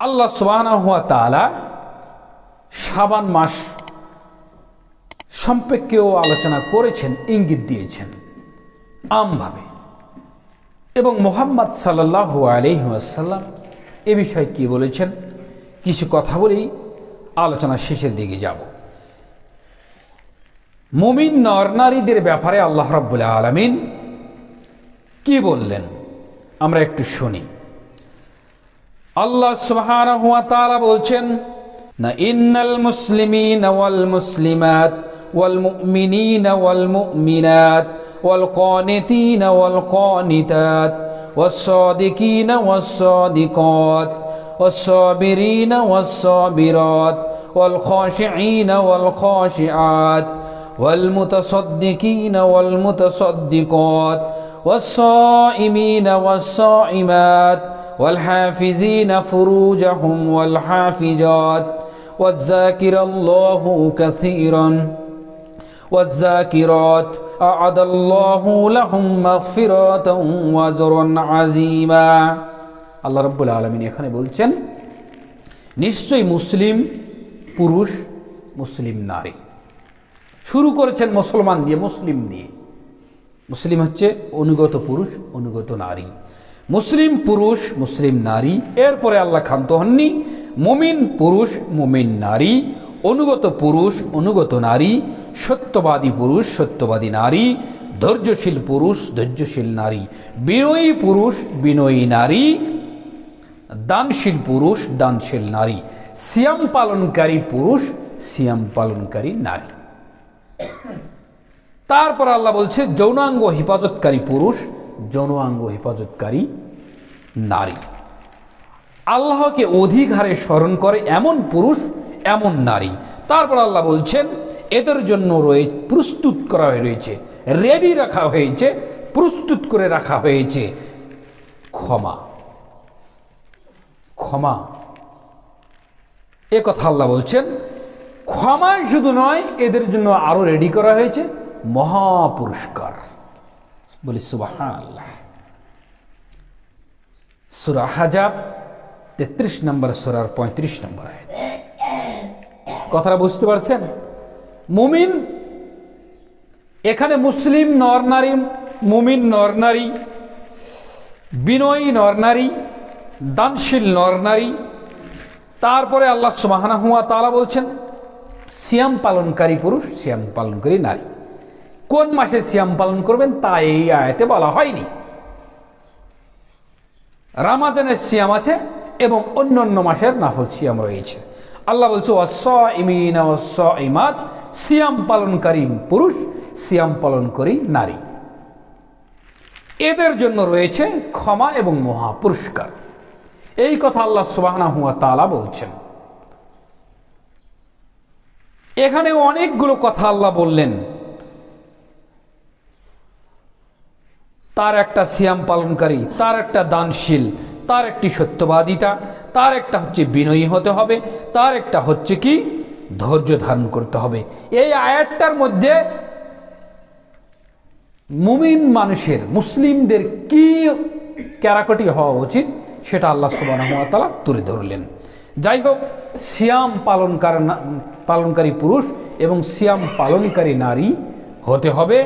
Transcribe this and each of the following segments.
আল্লাহ সুবাহ তালা সাবান মাস সম্পর্কেও আলোচনা করেছেন, ইঙ্গিত দিয়েছেন আমভাবে। এবং মোহাম্মদ সাল্লাহ আলহিহাসাল্লাম এ বিষয়ে কি বলেছেন, কিছু কথা বলেই আলোচনা শেষের দিকে যাব। মুমিন নরনারীদের ব্যাপারে আল্লাহ রব্বুল আলমিন কি বললেন? আমরা একটু শুনি। আল্লাহ সুবহানাহু ওয়া তাআলা বলছেন না ইন্নাল মুসলিমিন ওয়াল মুসলিমাত ওয়াল মুমিনিন ওয়াল মুমিনাত ওয়াল কানিতিন ওয়াল কানিতাত والصادقين والصادقات والصابرين والصابرات والخاشعين والخاشعات والمتصدقين والمتصدقات والصائمين والصائمات والحافزين فروجهم والحافجات والذاكر الله كثيرا والذاكرات أعد الله لهم مغفرة وأجرا عظيما আল্লাহ রব্বুল আলমিন এখানে বলছেন নিশ্চয়ই মুসলিম পুরুষ মুসলিম নারী শুরু করেছেন মুসলমান দিয়ে মুসলিম দিয়ে মুসলিম হচ্ছে অনুগত পুরুষ, অনুগত নারী। মুসলিম পুরুষ, মুসলিম নারী, এরপরে আল্লাহ ক্ষান্ত হননি। মুমিন পুরুষ, মুমিন নারী, অনুগত পুরুষ, অনুগত নারী, সত্যবাদী পুরুষ, সত্যবাদী নারী, ধৈর্যশীল পুরুষ, ধৈর্যশীল নারী, বিনয়ী পুরুষ, বিনয়ী নারী, দানশীল পুরুষ, দানশীল নারী, সিয়াম পালনকারী পুরুষ, সিয়াম পালনকারী নারী। তারপর আল্লাহ বলছে, যৌনাঙ্গ হেফাজতকারী পুরুষ, যৌনাঙ্গ হেফাজতকারী নারী। আল্লাহকে অধিক হারে স্মরণ করে এমন পুরুষ, এমন নারী। তারপর আল্লাহ বলছেন, এদের জন্য রয়ে, প্রস্তুত করা রয়েছে রেডি রাখা হয়েছে, প্রস্তুত করে রাখা হয়েছে। ক্ষমা। ক্ষমা। এ কথা আল্লাহ বলছেন ক্ষমায় শুধু নয়, এদের জন্য আরও রেডি করা হয়েছে। মহাপুরস্কার। বলি সুবাহান আল্লাহ সুরা হাজাব, তেত্রিশ নম্বর সুরার পঁয়ত্রিশ নম্বর কথাটা বুঝতে পারছেন? মুমিন, এখানে মুসলিম নর নারী, মুমিন নর নারী, বিনয়ী নর নারী, দানশীল নর নারী, তারপরে আল্লাহ সুবাহানা হুয়া তালা বলছেন, সিয়াম পালনকারী পুরুষ, সিয়াম পালনকারী নারী। কোন মাসে সিয়াম পালন করবেন তা এই আয়াতে বলা হয়নি। রামাজানের সিয়াম আছে এবং অন্য অন্য মাসের নাফল সিয়াম রয়েছে। আল্লাহ বলছে অস্স ইমিন অস্স ইমাত সিয়াম পালনকারী পুরুষ, সিয়াম পালনকারী নারী। এদের জন্য রয়েছে ক্ষমা এবং মহা পুরস্কার এই কথা আল্লাহ সুবাহনা হুয়া তালা বলছেন। এখানে অনেকগুলো কথা আল্লাহ বললেন। তার একটা সিয়াম পালনকারী, তার একটা দানশীল, তার একটি সত্যবাদিতা, তার একটা হচ্ছে বিনয়ী হতে হবে, তার একটা হচ্ছে কি? ধৈর্য ধারণ করতে হবে। এই আয়াতটার মধ্যে মুমিন মানুষের, মুসলিমদের কি ক্যারাকটি হওয়া উচিত, সেটা আল্লাহ সুবাহ তুলে ধরলেন। যাই হোক, সিয়াম পালনকার পালনকারী পুরুষ এবং সিয়াম পালনকারী নারী হতে হবে।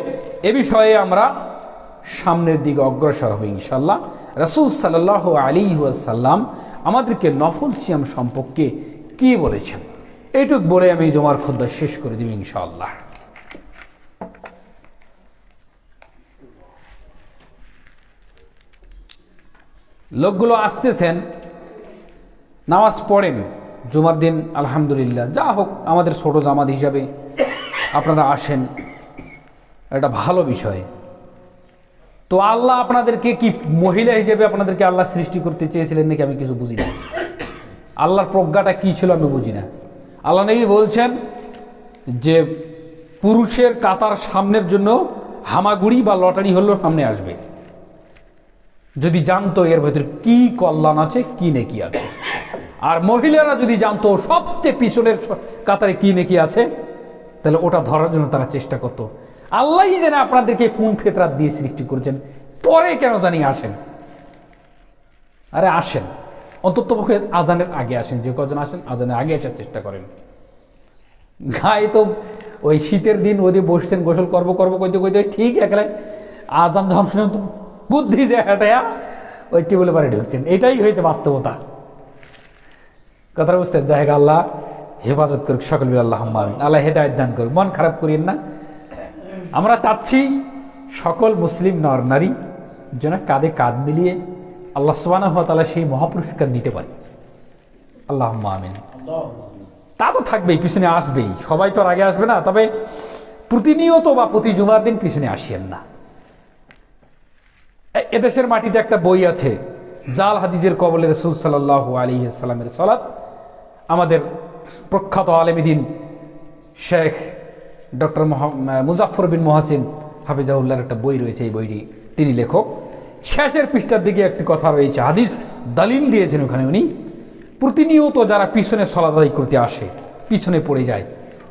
এ বিষয়ে আমরা সামনের দিকে অগ্রসর হবে ইনশাল্লাহ রসুল সাল্লাহ আলী সাল্লাম আমাদেরকে নফল সিয়াম সম্পর্কে কি বলেছেন? এইটুক বলে আমি জমার খদ্দা শেষ করে দিব, ইনশাআল্লাহ। লোকগুলো আসতেছেন, নামাজ পড়েন, জুমার দিন, আলহামদুলিল্লাহ, যা হোক, আমাদের ছোট জামাত হিসাবে আপনারা আসেন। এটা ভালো বিষয়। তো আল্লাহ আপনাদেরকে কি মহিলা হিসেবে আপনাদেরকে আল্লাহ সৃষ্টি করতে চেয়েছিলেন নাকি আমি কিছু বুঝি না? আল্লাহর প্রজ্ঞাটা কি ছিল আমি বুঝি না। আল্লাহ নবী বলছেন যে পুরুষের কাতার সামনের জন্য হামাগুড়ি বা লটারি হলেও সামনে আসবে। যদি জানতো এর ভেতরে কি কল্যাণ আছে, কি নেকি আছে। আর মহিলারা যদি জানতো সবচেয়ে পিছনের কাতারে কি নেকি আছে, তাহলে ওটা ধরার জন্য তারা চেষ্টা করতো। আল্লাহ যেন আপনাদেরকে কোন ফেতরাত দিয়ে সৃষ্টি করেছেন, পরে কেন জানি আসেন। আরে আসেন। অন্তত পক্ষে আজানের আগে আসেন, যে কজন আসেন, আজানের আগে আসার চেষ্টা করেন। গায়ে তো ওই শীতের দিন ওদি বসছেন, গোসল করব করব কইতে কইতে ঠিক একলাই আজান যখন শুনে বুদ্ধি যে ওই টেবিলে পারে ঢুকছেন। এটাই হয়েছে বাস্তবতা। কথা বুঝতে জায়গা আল্লাহ হেফাজত করুক, সকল আল্লাহ আল্লাহ হেদায়ত দান করুক। মন খারাপ করিয়েন না। আমরা চাচ্ছি সকল মুসলিম নর নারী যেন কাঁধে কাঁধ মিলিয়ে আল্লাহ তালা সেই মহাপুরস্কার নিতে পারে। আল্লাহ আমিন। তা তো থাকবেই, পিছনে আসবেই। সবাই তো আর আগে আসবে না, তবে প্রতিনিয়ত বা প্রতি জুমার দিন পিছনে আসিয়েন না। এদেশের মাটিতে একটা বই আছে, জাল হাদিজের কবলের রসুল সাল্লাহ আলী ইসলামের সলাৎ আমাদের প্রখ্যাত আলেমিদিন শেখ ডক্টর মুজাফর বিন মহাসিন হাফিজাউল্লাহর একটা বই রয়েছে এই বইটি। তিনি লেখক। শেষের পৃষ্ঠার দিকে একটি কথা রয়েছে। হাদিস দালিল দিয়েছেন ওখানে উনি। প্রতিনিয়ত যারা পিছনে সলাদাই করতে আসে, পিছনে পড়ে যায়,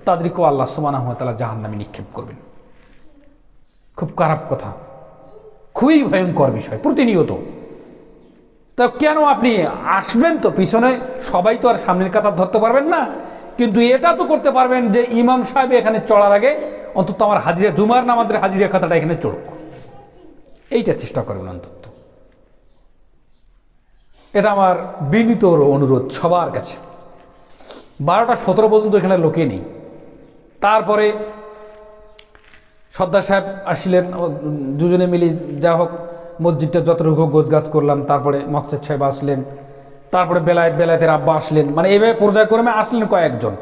তাদেরকেও আল্লাহ সুমানাহ তালা জাহান নামে নিক্ষেপ করবেন। খুব খারাপ কথা। খুবই ভয়ঙ্কর বিষয়, প্রতিনিয়ত। তা কেন আপনি আসবেন তো পিছনে? সবাই তো আর সামনের কাতার ধরতে পারবেন না। কিন্তু এটা তো করতে পারবেন যে ইমাম সাহেব এখানে চড়ার আগে অন্তত আমার হাজিরা, জুমার নামাজের হাজিরা খাতাটা এখানে চড়ুক। এইটা চেষ্টা করবেন অন্তত। এটা আমার বিনীত অনুরোধ সবার কাছে। বারোটা সতেরো পর্যন্ত এখানে লোকে নেই। তারপরে সর্দার সাহেব আসলেন দুজনে মিলে যা হোক, মসজিদটা যতটুকু গোছগাছ করলাম, তারপরে মকসেদ সাহেব আসলেন। তারপরে বেলায়েত বেলায়েতের আব্বা আসলেন। মানে এইভাবে পর্যায়ক্রমে আসলেন কয়েকজন।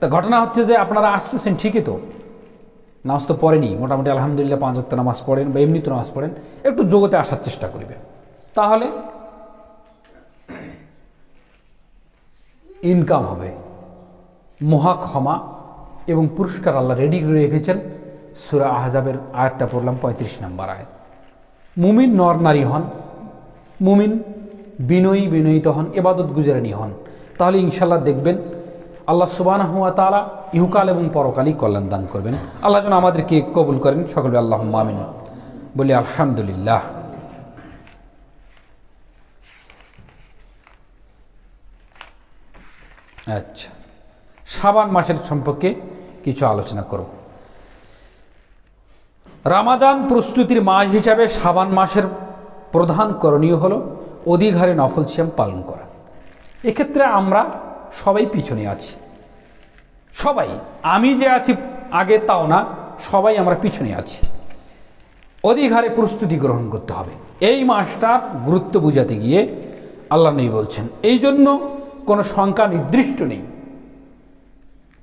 তা ঘটনা হচ্ছে যে আপনারা আসতেছেন ঠিকই তো। নামাজ তো পড়েনি, মোটামুটি আলহামদুলিল্লাহ পাঁচ ওয়াক্ত নামাজ পড়েন বা এমনি তো নামাজ পড়েন। একটু জগতে আসার চেষ্টা করবেন। তাহলে ইনকাম হবে। মহা ক্ষমা এবং পুরস্কার আল্লাহ রেডি করে রেখেছেন। সুরা আহজাবের আয়াতটা পড়লাম পঁয়ত্রিশ নম্বর আয়াত। মুমিন নর নারী হন। মুমিন বিনয়ী বিনয়িত হন, এবাদত গুজারানি হন। তাহলে ইনশাল্লাহ দেখবেন আল্লাহ সুবান হুয়া তালা ইহুকাল এবং পরকালই কল্যাণ দান করবেন। আল্লাহ যেন আমাদেরকে কবুল করেন, সকলে আল্লাহ মামিন বলি আলহামদুলিল্লাহ। আচ্ছা সাবান মাসের সম্পর্কে কিছু আলোচনা করব রামাজান প্রস্তুতির মাস হিসাবে সাবান মাসের প্রধান করণীয় হল অধিক হারে নফল সিয়াম পালন করা। এক্ষেত্রে আমরা সবাই পিছনে আছি। সবাই, আমি যে আছি আগে তাও না, সবাই আমরা পিছনে আছি। অধিক হারে প্রস্তুতি গ্রহণ করতে হবে। এই মাসটার গুরুত্ব বুঝাতে গিয়ে আল্লাহ নেই বলছেন এই জন্য কোনো সংখ্যা নির্দিষ্ট নেই।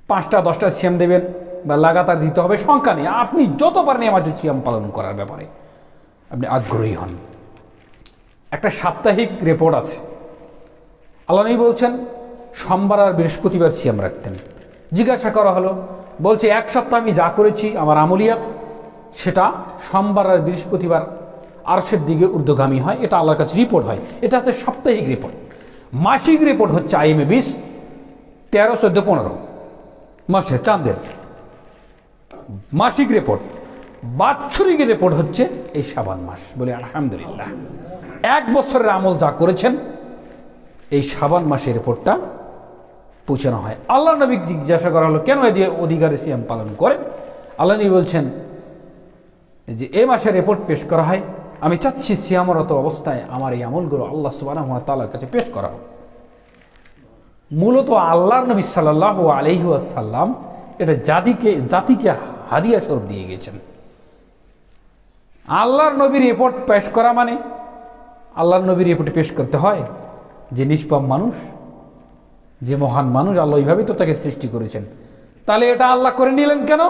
পাঁচটা, দশটা সিয়াম দেবেন বা লাগাতার দিতে হবে, সংখ্যা নেই। আপনি যত পারেন আমার সিয়াম পালন করার ব্যাপারে আপনি আগ্রহী হন। একটা সাপ্তাহিক রিপোর্ট আছে। আল্লাহ বলছেন, সোমবার আর বৃহস্পতিবার সিয়াম রাখতেন। জিজ্ঞাসা করা হলো, বলছে, এক সপ্তাহ আমি যা করেছি, আমার আমলিয়াত সেটা সোমবার আর বৃহস্পতিবার আরশের দিকে ঊর্ধ্বগামী হয়, এটা আল্লাহর কাছে রিপোর্ট হয়। এটা হচ্ছে সাপ্তাহিক রিপোর্ট মাসিক রিপোর্ট হচ্ছে আইএমএ বিশ, তেরো, চোদ্দ, পনেরো মাসে চাঁদের। মাসিক রিপোর্ট বাৎসরিক রিপোর্ট হচ্ছে এই সাবান মাস। বলে, আলহামদুলিল্লাহ। এক বছরের আমল যা করেছেন, এই সাবান মাসের রিপোর্টটা পৌঁছানো হয়। আল্লাহ নবী জিজ্ঞাসা করা হলো, কেন এদিকে অধিকারী সিয়াম পালন করেন? আল্লাহ নবী বলছেন, যে এ মাসের রিপোর্ট পেশ করা হয়, আমি চাচ্ছি সিয়ামরত অবস্থায় আমার এই আমলগুলো আল্লাহ সুবাহ তাল্লার কাছে পেশ করা হোক। মূলত আল্লাহর নবী সাল্লাহ আলহিউসাল্লাম এটা জাতিকে জাতিকে হাদিয়া স্বরূপ দিয়ে গেছেন। আল্লাহর নবীর রিপোর্ট পেশ করা মানে আল্লাহর নবীর রিপোর্ট পেশ করতে হয় যে নিষ্পাপ মানুষ, যে মহান মানুষ আল্লাহ ওইভাবেই তো তাকে সৃষ্টি করেছেন। তাহলে এটা আল্লাহ করে নিলেন কেন?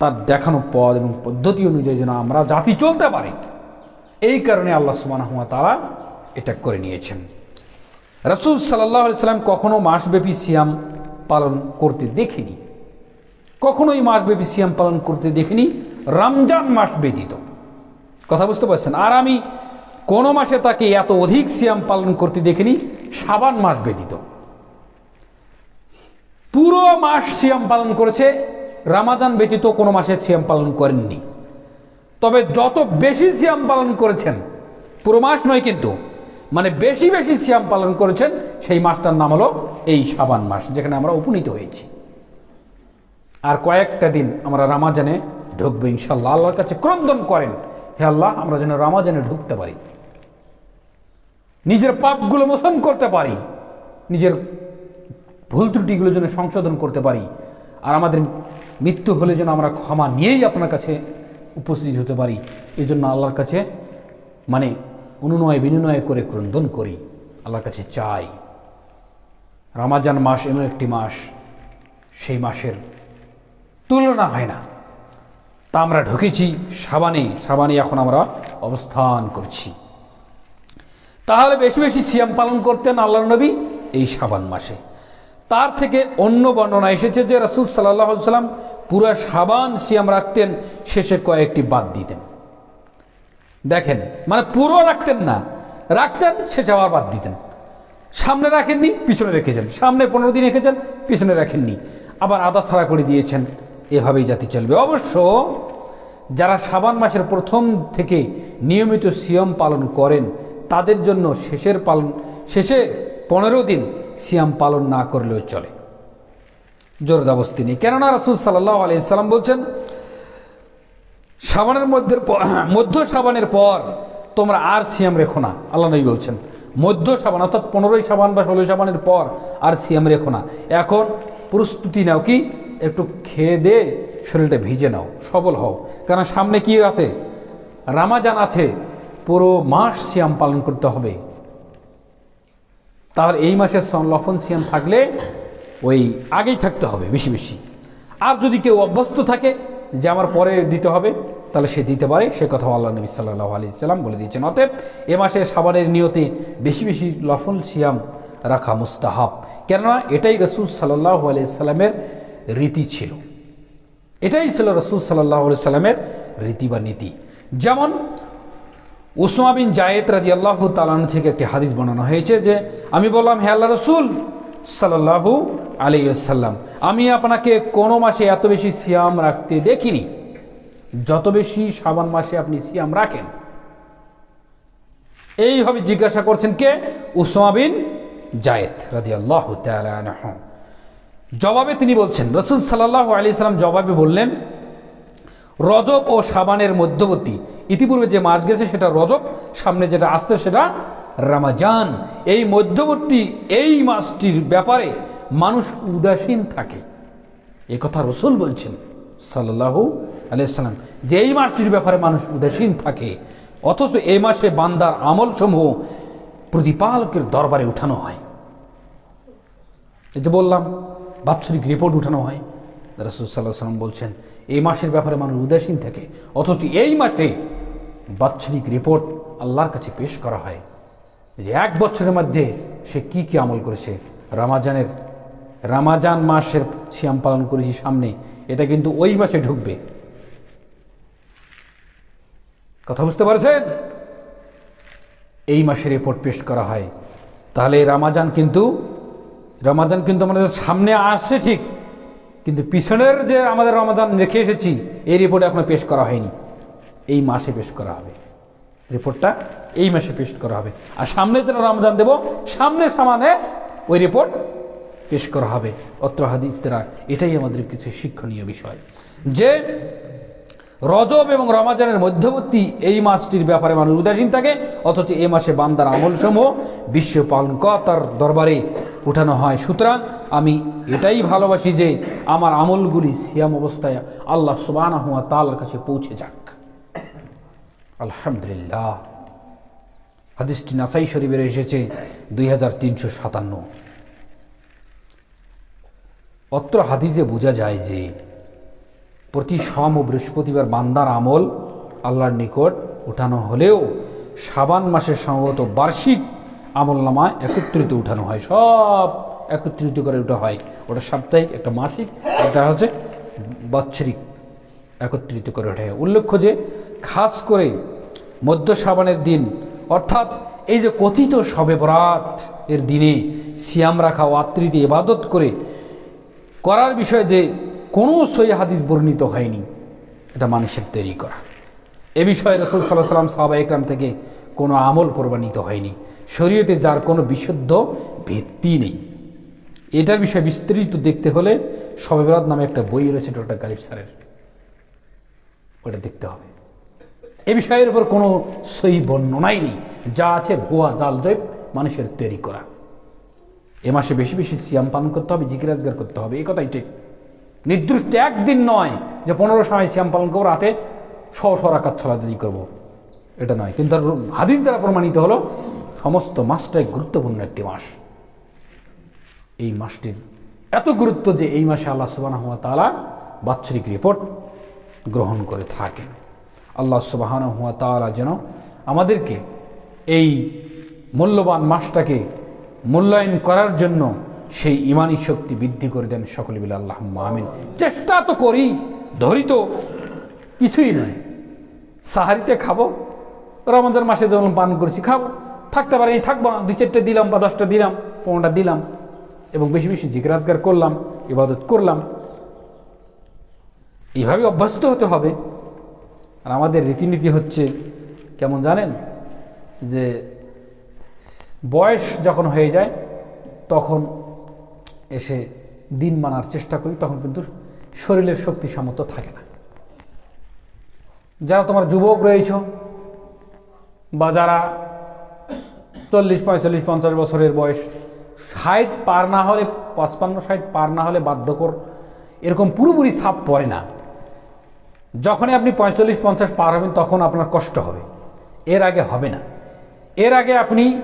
তার দেখানো পদ এবং পদ্ধতি অনুযায়ী যেন আমরা জাতি চলতে পারি। এই কারণে আল্লাহ সুবাহ তারা এটা করে নিয়েছেন। রসুল সাল্লাহ সাল্লাম কখনো মাসব্যাপী সিয়াম পালন করতে দেখিনি। কখনোই মাসব্যাপী সিয়াম পালন করতে দেখিনি। রমজান মাস ব্যতীত। কথা বুঝতে পারছেন? আর আমি কোনো মাসে তাকে এত অধিক সিয়াম পালন করতে দেখিনি, সাবান মাস ব্যতীত। পুরো মাস সিয়াম পালন করেছে, রামাজান ব্যতীত কোনো মাসে সিয়াম পালন করেননি। তবে যত বেশি সিয়াম পালন করেছেন, পুরো মাস নয় কিন্তু মানে বেশি বেশি সিয়াম পালন করেছেন, সেই মাসটার নাম হলো এই সাবান মাস, যেখানে আমরা উপনীত হয়েছি। আর কয়েকটা দিন আমরা রামাজানে ঢুকবো ইনশাল্লাহ আল্লাহর কাছে ক্রন্দন করেন। হে আল্লাহ, আমরা যেন রামাজানে ঢুকতে পারি। নিজের পাপগুলো মোচন করতে পারি। নিজের ভুল ত্রুটিগুলো যেন সংশোধন করতে পারি। আর আমাদের মৃত্যু হলে যেন আমরা ক্ষমা নিয়েই আপনার কাছে উপস্থিত হতে পারি। এই জন্য আল্লাহর কাছে মানে অনুনয় বিনিময় করে ক্রন্দন করি। আল্লাহর কাছে চাই। রামাজান মাস এমন একটি মাস, সেই মাসের তুলনা হয় না। তা আমরা ঢুকেছি, সাবানে সাবানে এখন আমরা অবস্থান করছি। তাহলে বেশি বেশি সিয়াম পালন করতেন আল্লাহ নবী এই সাবান মাসে। তার থেকে অন্য বর্ণনা এসেছে যে রসুল সাল্লাহ সাল্লাম পুরা সাবান সিয়াম রাখতেন, শেষে কয়েকটি বাদ দিতেন। দেখেন মানে পুরো রাখতেন না, রাখতেন, শেষে আবার বাদ দিতেন। সামনে রাখেননি, পিছনে রেখেছেন। সামনে পনেরো দিন রেখেছেন, পিছনে রাখেননি। আবার আদা ছাড়া করে দিয়েছেন। এভাবেই জাতি চলবে। অবশ্য যারা সাবান মাসের প্রথম থেকে নিয়মিত সিয়াম পালন করেন, তাদের জন্য শেষের পালন শেষে পনেরো দিন সিয়াম পালন না করলেও চলে। জোরদাবস্তি নেই। কেননা রাসুল সাল্লাহ আলাইসাল্লাম বলছেন সাবানের মধ্যে মধ্য সাবানের পর তোমরা আর সিয়াম রেখো না। আল্লাহ নবী বলছেন, মধ্য সাবান অর্থাৎ পনেরোই সাবান বা ষোলোই সাবানের পর আর সিয়াম রেখো না। এখন প্রস্তুতি নাও কি? একটু খেয়ে দে, শরীরটা ভিজে নাও, সবল হও। কারণ সামনে কি আছে? রামাজান আছে, পুরো মাস সিয়াম পালন করতে হবে। তাহলে এই মাসের লফন সিয়াম থাকলে ওই আগেই থাকতে হবে, বেশি বেশি। আর যদি কেউ অভ্যস্ত থাকে, যে আমার পরে দিতে হবে, তাহলে সে দিতে পারে। সে কথা আল্লাহ নবী সাল্লাহ আলি সাল্লাম বলে দিয়েছেন। অতএব এ মাসে সাবানের নিয়তে বেশি বেশি লফন সিয়াম রাখা মুস্তাহাব। কেননা এটাই রসুল সাল্লাহ আলি সাল্লামের রীতি ছিল। এটাই ছিল রসুল সাল্লাহ সাল্লামের রীতি বা নীতি। যেমন উসমা বিন জায়েদ রাজি আল্লাহ তালান থেকে একটি হাদিস বানানো হয়েছে যে, আমি বললাম, হে আল্লাহ রসুল সাল্লাহু আলাইসাল্লাম আমি আপনাকে কোনো মাসে এত বেশি সিয়াম রাখতে দেখিনি। যত বেশি সাবান মাসে আপনি সিয়াম রাখেন। এইভাবে জিজ্ঞাসা করছেন কে? উসমা বিন জায়েদ রাজি আল্লাহ জবাবে তিনি বলছেন, রসুল সাল্লাহ আলি সাল্লাম জবাবে বললেন, রজব ও সাবানের মধ্যবর্তী, ইতিপূর্বে যে মাস গেছে সেটা রজব, সামনে যেটা আসতে সেটা রামাজান। এই মধ্যবর্তী এই মাসটির ব্যাপারে মানুষ উদাসীন থাকে। এ কথা রসুল বলছেন সাল্লাহু আলাইসাল্লাম যে এই মাসটির ব্যাপারে মানুষ উদাসীন থাকে, অথচ এই মাসে বান্দার আমল সমূহ প্রতিপালকের দরবারে উঠানো হয়। এই যে বললাম বাৎসরিক রিপোর্ট উঠানো হয়। রসুল সাল্লাহ সাল্লাম বলছেন, এই মাসের ব্যাপারে মানুষ উদাসীন থাকে, অথচ এই মাসে বাৎসরিক রিপোর্ট আল্লাহর কাছে পেশ করা হয়। যে এক বছরের মধ্যে সে কি কি আমল করেছে? রামাজানের, রামাজান মাসের সিয়াম পালন করেছি সামনে, এটা কিন্তু ওই মাসে ঢুকবে। কথা বুঝতে পারছেন? এই মাসে রিপোর্ট পেশ করা হয়। তাহলে রামাজান কিন্তু রামাজান কিন্তু আমাদের সামনে আসছে ঠিক, কিন্তু পিছনের যে আমাদের রমাজান রেখে এসেছি, এই রিপোর্ট এখনও পেশ করা হয়নি। এই মাসে পেশ করা হবে। রিপোর্টটা এই মাসে পেশ করা হবে। আর সামনে যেটা রমজান দেব, সামনে সামানে ওই রিপোর্ট পেশ করা হবে। অত্র হাদিস দ্বারা এটাই আমাদের কিছু শিক্ষণীয় বিষয়। যে রজব এবং রমাজানের মধ্যবর্তী এই মাসটির ব্যাপারে মানুষ উদাসীন থাকে, অথচ এই মাসে বান্দার আমলসমূহ বিশ্ব পালন তার দরবারে উঠানো হয়। সুতরাং আমি এটাই ভালোবাসি যে আমার আমলগুলি সিয়াম অবস্থায় আল্লাহ সুবান তালার কাছে পৌঁছে যাক। আলহামদুলিল্লাহ। হাদিসটি নাসাই শরীফের এসেছে দুই হাজার তিনশো সাতান্ন। অত্র হাদিসে বোঝা যায় যে প্রতি সম বৃহস্পতিবার বান্দার আমল আল্লাহর নিকট উঠানো হলেও সাবান মাসের সম্ভবত বার্ষিক আমল নামায় একত্রিত উঠানো হয়, সব একত্রিত করে ওটা হয়। ওটা সাপ্তাহিক, একটা মাসিক, একটা হচ্ছে বাৎসরিক একত্রিত করে ওঠা উল্লেখ্য যে, খাস করে মধ্য সাবানের দিন, অর্থাৎ এই যে কথিত সবে বরাত এর দিনে সিয়াম রাখা ও আত্মীতে ইবাদত করে করার বিষয়ে যে কোনো সই হাদিস বর্ণিত হয়নি। এটা মানুষের তৈরি করা। এ বিষয়ে রসুল সাল্লাহ সাল্লাম সাহাবা ইকরাম থেকে কোনো আমল প্রমাণিত হয়নি। শরীয়তে যার কোনো বিশুদ্ধ ভিত্তি নেই। এটার বিষয়ে বিস্তারিত দেখতে হলে সবেবরাত নামে একটা বই রয়েছে ডক্টর গালিব স্যারের। ওটা দেখতে হবে। এ বিষয়ের উপর কোনো সই বর্ণনাই নেই যা আছে ভুয়া, জাল, জৈব, মানুষের তৈরি করা। এ মাসে বেশি বেশি সিয়াম পালন করতে হবে জিজ্ঞাসগার করতে হবে এই কথাই ঠিক। নির্দিষ্ট একদিন নয় যে পনেরো সময় সিয়াম পালন করব, রাতে শ শ রাকাত ছলাদি করব। এটা নয়। কিন্তু হাদিস দ্বারা প্রমাণিত হলো, সমস্ত মাসটাই গুরুত্বপূর্ণ একটি মাস। এই মাসটির এত গুরুত্ব যে এই মাসে আল্লাহ সুবাহ তালা বাৎসরিক রিপোর্ট গ্রহণ করে থাকেন। আল্লাহ সুবাহ হুয়া তালা যেন আমাদেরকে এই মূল্যবান মাসটাকে মূল্যায়ন করার জন্য সেই ইমানি শক্তি বৃদ্ধি করে দেন সকলে মিলে আল্লাহ আমিন। চেষ্টা তো করি, ধরি তো, কিছুই নয়। সাহারিতে খাব, রমজান মাসে যেমন পান করছি, খাব। থাকতে পারিনি থাকব না, দুই চারটে দিলাম বা দশটা দিলাম, পনেরোটা দিলাম, এবং বেশি বেশি জিজ্ঞাসগার করলাম, ইবাদত করলাম। এইভাবে অভ্যস্ত হতে হবে। আর আমাদের রীতিনীতি হচ্ছে, কেমন জানেন? যে বয়স যখন হয়ে যায়, তখন এসে দিন মানার চেষ্টা করি, তখন কিন্তু শরীরের শক্তি সামর্থ্য থাকে না। যারা তোমার যুবক রয়েছ বা যারা চল্লিশ, পঁয়তাল্লিশ, পঞ্চাশ বছরের বয়স, ষাট পার না হলে, পঁচপান্ন, ষাট পার না হলে বাধ্যকর এরকম পুরোপুরি ছাপ পড়ে না। যখনই আপনি পঁয়তাল্লিশ, পঞ্চাশ পার হবেন, তখন আপনার কষ্ট হবে। এর আগে হবে না। এর আগে আপনি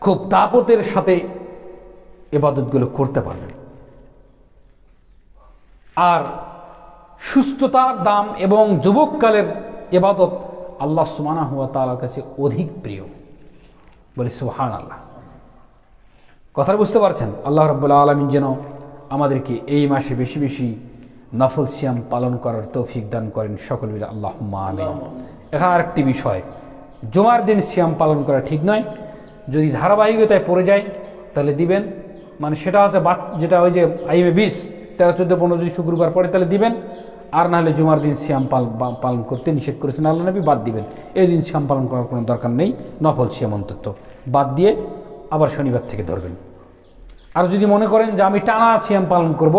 খুব তাপতের সাথে এবাদতগুলো করতে পারবেন। আর সুস্থতার দাম এবং যুবককালের এবাদত আল্লাহ সুমানা হুয়া তালার কাছে অধিক প্রিয়। বলে সুহান আল্লাহ কথা বুঝতে পারছেন? আল্লাহ রব্বুল্লা আলমিন যেন আমাদেরকে এই মাসে বেশি বেশি নফল সিয়াম পালন করার তৌফিক দান করেন সকল মিলে। আল্লাহ আমিন। এখানে আরেকটি বিষয়, জুমার দিন সিয়াম পালন করা ঠিক নয়। যদি ধারাবাহিকতায় পড়ে যায়, তাহলে দিবেন মানে সেটা হচ্ছে বাদ যেটা ওই যে আইএমএ বিশ, তেরো, চোদ্দ, পনেরো যদি শুক্রবার পরে তাহলে দিবেন, আর নাহলে জুমার দিন সিয়াম পাল পালন করতে নিষেধ করেছেন আল্লাহ নবী, বাদ দিবেন। এই দিন সিয়াম পালন করার কোনো দরকার নেই, নফল সিয়াম অন্তত। বাদ দিয়ে আবার শনিবার থেকে ধরবেন। আর যদি মনে করেন যে আমি টানা সিয়াম পালন করব,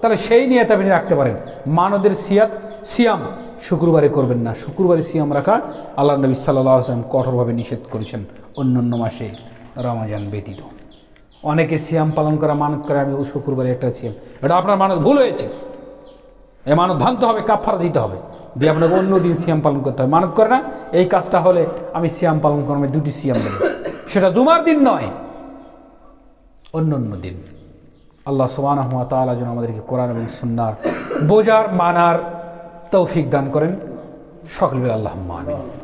তাহলে সেই নিয়ে আপনি রাখতে পারেন। মানদের সিয়াত, সিয়াম শুক্রবারে করবেন না। শুক্রবারে সিয়াম রাখা আল্লাহ নবী সাল্লাহ আসলাম কঠোরভাবে নিষেধ করেছেন অন্য অন্য মাসে রমাজান ব্যতীত। অনেকে সিয়াম পালন করা, মানত করে, আমি শুক্রবারে একটা সিয়াম। এটা আপনার মানত ভুল হয়েছে। এ মানত ভাঙতে হবে কাফারা দিতে হবে। দিয়ে আপনাকে অন্য দিন সিয়াম পালন করতে হবে। মানত করে না, এই কাজটা হলে আমি সিয়াম পালন করব দুটি সিয়াম দেবো। সেটা জুমার দিন নয়, অন্য অন্য দিন। আল্লাহ সুবাহ তালা যেন আমাদেরকে কোরআন এবং সুন্নার বোঝার, মানার তৌফিক দান করেন। সকল আল্লাহ আমিন।